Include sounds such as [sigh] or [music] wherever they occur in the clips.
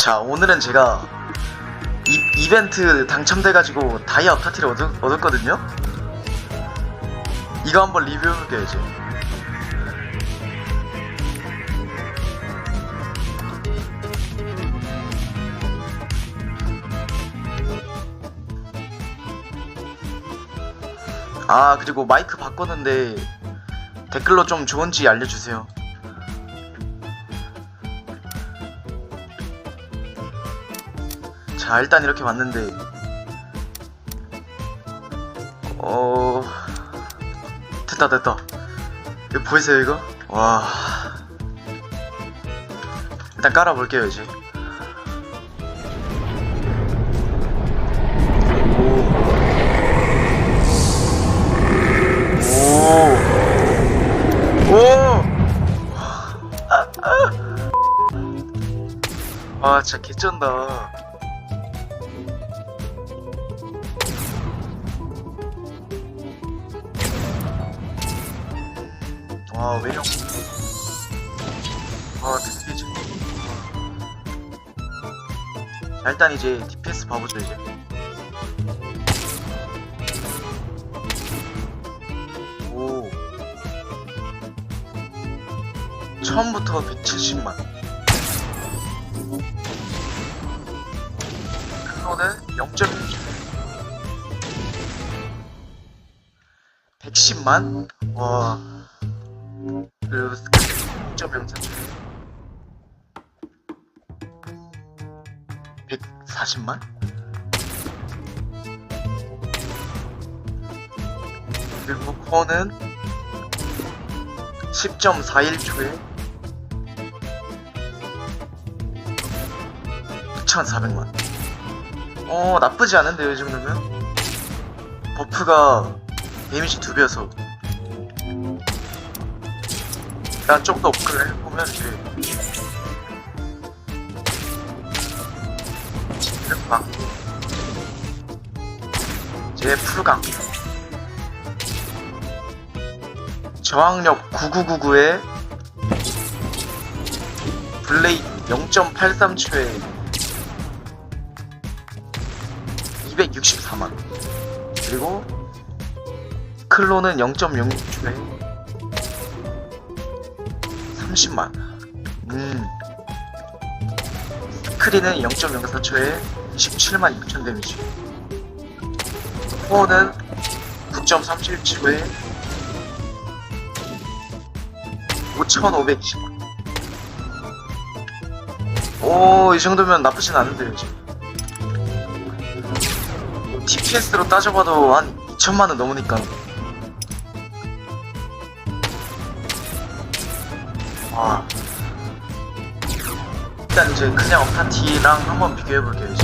자 오늘은 제가 이, 이벤트 당첨돼가지고 다이아 파티를 얻, 얻었거든요. 이거 한번 리뷰해볼게요 이제. 아 그리고 마이크 바꿨는데 댓글로 좀 좋은지 알려주세요 자 일단 이렇게 왔는데. 어 됐다 됐다. 이거 보이세요 이거? 와. 일단 깔아볼게요 이제. 오. 오! 아, 진짜 개쩐다. 와, 외령. 아, 되게 지 자, 일단 이제 DPS 봐보죠, 이제. 오. 처음부터 170만. 그거는 0.1. 110만? 와. 그리고 0.04초. 140만? 그리고 코어는 10.41초에 2,400만. 어, 나쁘지 않은데요, 이 정도면? 버프가 데미지 두 배여서. 난 좀 더 업그레이드 해보면 이제. 막. 제 풀강. 저항력 9999에 블레이드 0.83초에 264만 그리고 클로는 0.06초에 30만 음 스크린은 0.04초에 27만 6천 데미지 코어는 9.37초에 5,520만 오, 이 정도면 나쁘진 않은데요, 지금. DPS로 따져봐도 한 2천만원 넘으니까. 와. 일단 이제 그냥 업타티랑 한번 비교해볼게요.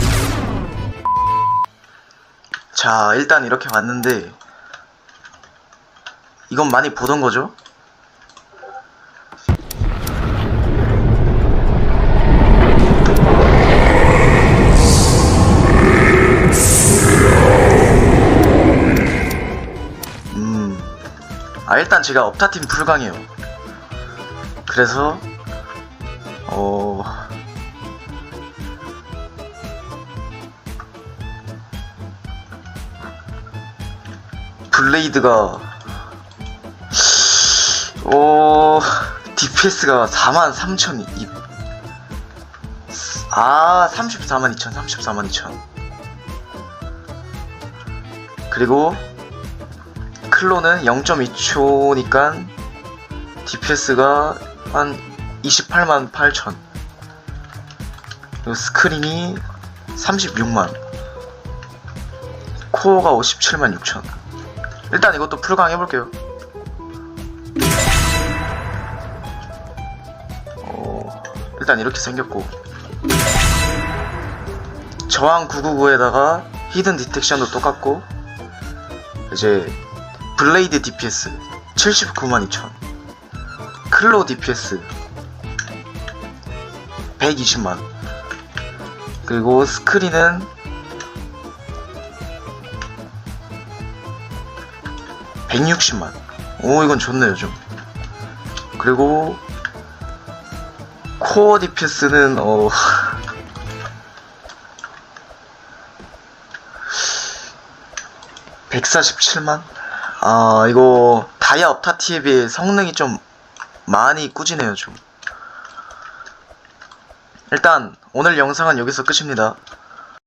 자, 일단 이렇게 왔는데, 이건 많이 보던 거죠? 음. 아, 일단 제가 업타팀 불강이에요. 그래서, 어. 블레이드가, 어, DPS가 4만 3천, 이, 아, 34만 2천, 34만 2천. 그리고, 클로는 0.2초니까 DPS가 한 28만 8천. 그리고 스크린이 36만. 코어가 57만 6천. 일단 이것도 풀강 해볼게요. 어, 일단 이렇게 생겼고. 저항 999에다가 히든 디텍션도 똑같고. 이제 블레이드 DPS 79만 2천 클로 DPS 120만. 그리고 스크린은 160만. 오 이건 좋네 요즘. 그리고 코어 디피스는 어 [laughs] 백사십칠만아 이거 다이아 업타티에 비해 성능이 좀 많이 꾸지네요 좀. 일단 오늘 영상은 여기서 끝입니다